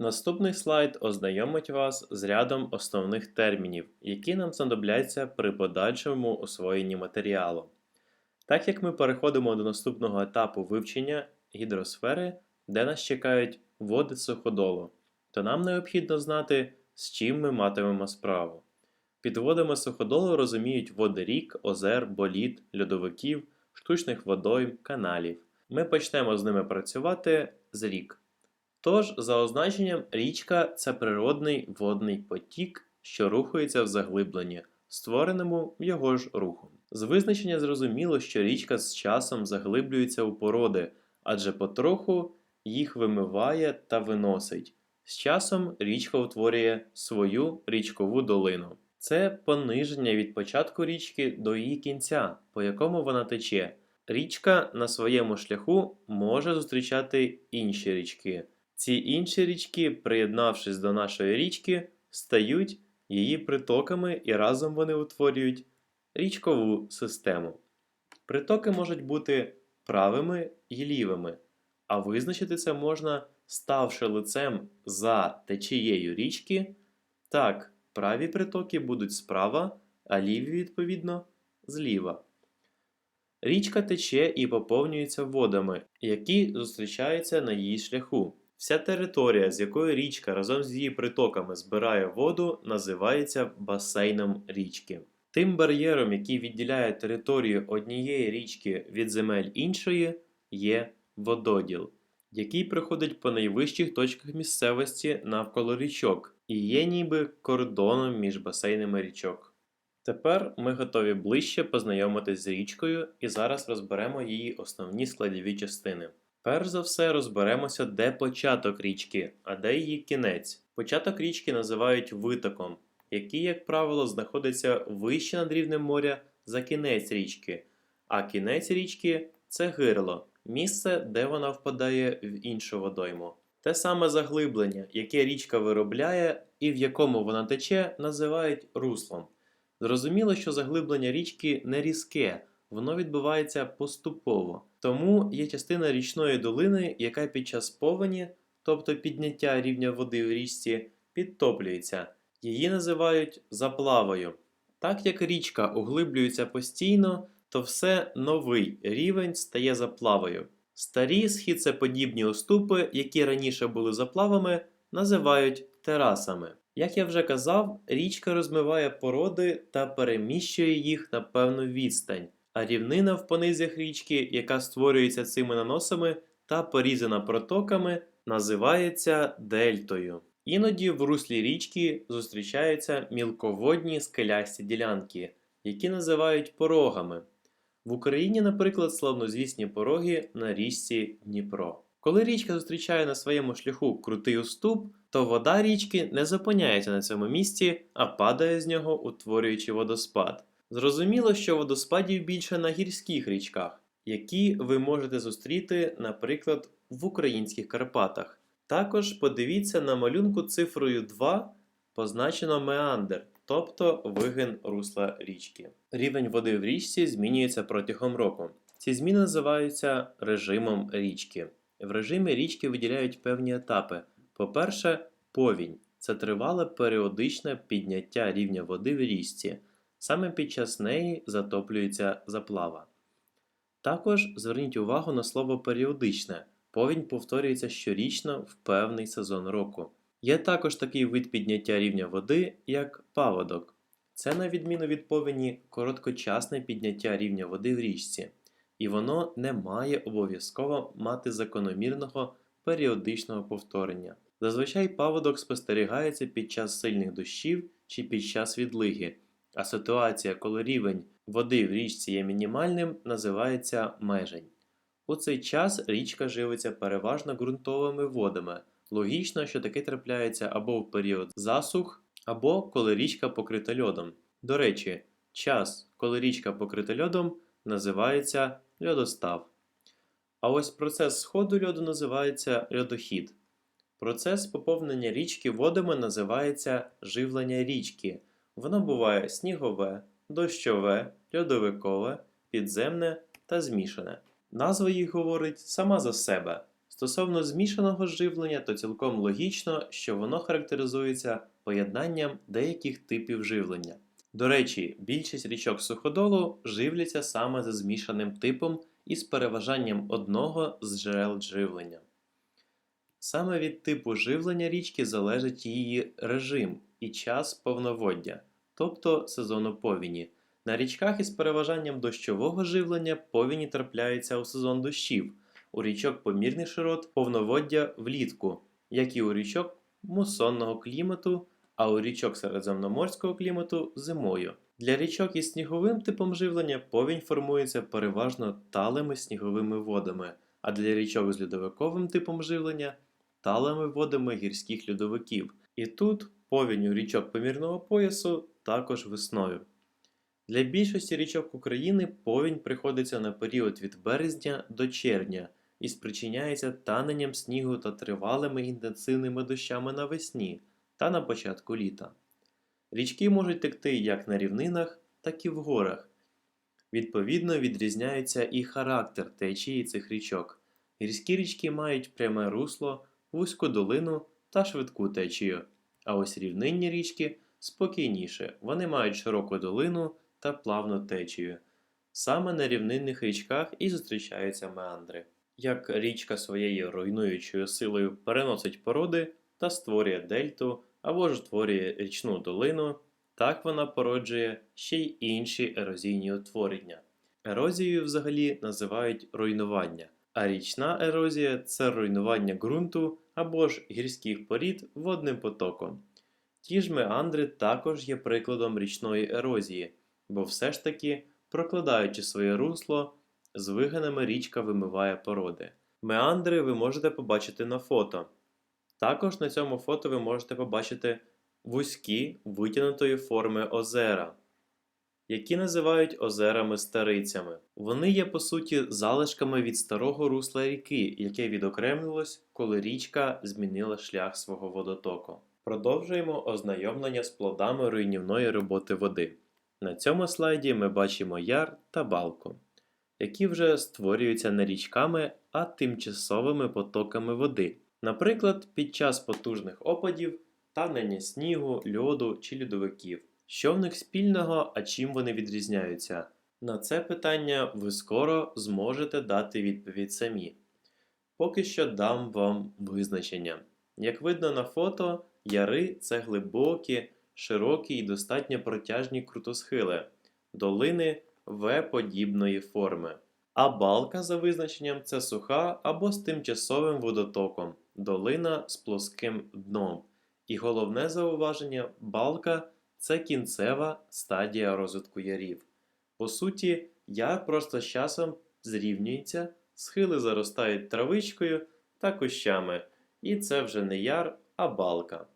Наступний слайд ознайомить вас з рядом основних термінів, які нам знадобляться при подальшому освоєнні матеріалу. Так як ми переходимо до наступного етапу вивчення гідросфери, де нас чекають води суходолу, то нам необхідно знати, з чим ми матимемо справу. Під водами суходолу розуміють води рік, озер, боліт, льодовиків, штучних водойм, каналів. Ми почнемо з ними працювати з рік. Тож, за означенням, річка це природний водний потік, що рухається в заглибленні, створеному його ж рухом. З визначення зрозуміло, що річка з часом заглиблюється у породи, адже потроху їх вимиває та виносить. З часом річка утворює свою річкову долину. Це пониження від початку річки до її кінця, по якому вона тече. Річка на своєму шляху може зустрічати інші річки. Ці інші річки, приєднавшись до нашої річки, стають її притоками і разом вони утворюють річкову систему. Притоки можуть бути правими і лівими, а визначити це можна, ставши лицем за течією річки. Так, праві притоки будуть справа, а ліві, відповідно, зліва. Річка тече і поповнюється водами, які зустрічаються на її шляху. Вся територія, з якої річка разом з її притоками збирає воду, називається басейном річки. Тим бар'єром, який відділяє територію однієї річки від земель іншої, є вододіл, який проходить по найвищих точках місцевості навколо річок і є ніби кордоном між басейнами річок. Тепер ми готові ближче познайомитись з річкою і зараз розберемо її основні складові частини. Перш за все розберемося, де початок річки, а де її кінець. Початок річки називають витоком, який, як правило, знаходиться вище над рівнем моря за кінець річки, а кінець річки це гирло, місце, де вона впадає в іншу водойму. Те саме заглиблення, яке річка виробляє і в якому вона тече, називають руслом. Зрозуміло, що заглиблення річки не різке, воно відбувається поступово. Тому є частина річної долини, яка під час повені, тобто підняття рівня води в річці, підтоплюється. Її називають заплавою. Так як річка углиблюється постійно, то все новий рівень стає заплавою. Старі східцеподібні уступи, які раніше були заплавами, називають терасами. Як я вже казав, річка розмиває породи та переміщує їх на певну відстань, а рівнина в понизях річки, яка створюється цими наносами та порізана протоками, називається дельтою. Іноді в руслі річки зустрічаються мілководні скелясті ділянки, які називають порогами. В Україні, наприклад, славнозвісні пороги на річці Дніпро. Коли річка зустрічає на своєму шляху крутий уступ, то вода річки не зупиняється на цьому місці, а падає з нього, утворюючи водоспад. Зрозуміло, що водоспадів більше на гірських річках, які ви можете зустріти, наприклад, в українських Карпатах. Також подивіться на малюнку цифрою 2 позначено меандр, тобто вигин русла річки. Рівень води в річці змінюється протягом року. Ці зміни називаються режимом річки. В режимі річки виділяють певні етапи. По-перше, повінь це тривале періодичне підняття рівня води в річці. Саме під час неї затоплюється заплава. Також зверніть увагу на слово періодичне. Повінь повторюється щорічно в певний сезон року. Є також такий вид підняття рівня води, як паводок. Це, на відміну від повені, короткочасне підняття рівня води в річці, і воно не має обов'язково мати закономірного періодичного повторення. Зазвичай паводок спостерігається під час сильних дощів чи під час відлиги, а ситуація, коли рівень води в річці є мінімальним, називається межень. У цей час річка живиться переважно ґрунтовими водами. Логічно, що таке трапляється або в період засух, або коли річка покрита льодом. До речі, час, коли річка покрита льодом, називається льодостав. А ось процес сходу льоду називається льодохід. Процес поповнення річки водами називається живлення річки. Воно буває снігове, дощове, льодовикове, підземне та змішане. Назва їх говорить сама за себе. Стосовно змішаного живлення, то цілком логічно, що воно характеризується поєднанням деяких типів живлення. До речі, більшість річок суходолу живляться саме за змішаним типом із переважанням одного з джерел живлення. Саме від типу живлення річки залежить її режим і час повноводдя, тобто сезону повіні. На річках із переважанням дощового живлення повіні трапляються у сезон дощів, у річок помірних широт повноводдя влітку, як і у річок мусонного клімату, а у річок середземноморського клімату зимою. Для річок із сніговим типом живлення повінь формується переважно талими сніговими водами, а для річок з льодовиковим типом живлення талими водами гірських льодовиків. І тут повінь у річок помірного поясу також весною. Для більшості річок України повінь приходиться на період від березня до червня і спричиняється таненням снігу та тривалими інтенсивними дощами навесні та на початку літа. Річки можуть текти як на рівнинах, так і в горах. Відповідно, відрізняється і характер течії цих річок. Гірські річки мають пряме русло, вузьку долину та швидку течію, а ось рівнинні річки спокійніше, вони мають широку долину та плавну течію. Саме на рівнинних річках і зустрічаються меандри. Як річка своєю руйнуючою силою переносить породи та створює дельту або ж творює річну долину, так вона породжує ще й інші ерозійні утворення. Ерозією взагалі називають руйнування, а річна ерозія це руйнування ґрунту або ж гірських порід водним потоком. Ті ж меандри також є прикладом річної ерозії, бо все ж таки, прокладаючи своє русло, з вигинами річка вимиває породи. Меандри ви можете побачити на фото. Також на цьому фото ви можете побачити вузькі витягнутої форми озера, які називають озерами-старицями. Вони є по суті залишками від старого русла ріки, яке відокремилось, коли річка змінила шлях свого водотоку. Продовжуємо ознайомлення з плодами руйнівної роботи води. На цьому слайді ми бачимо яр та балку, які вже створюються не річками, а тимчасовими потоками води. Наприклад, під час потужних опадів, танення снігу, льоду чи льодовиків. Що в них спільного, а чим вони відрізняються? На це питання ви скоро зможете дати відповідь самі. Поки що дам вам визначення. Як видно на фото, яри це глибокі, широкі і достатньо протяжні крутосхили, долини В-подібної форми. А балка за визначенням це суха або з тимчасовим водотоком, долина з плоским дном. І головне зауваження балка це кінцева стадія розвитку ярів. По суті, яр просто з часом зрівнюється, схили заростають травичкою та кущами, і це вже не яр, а балка.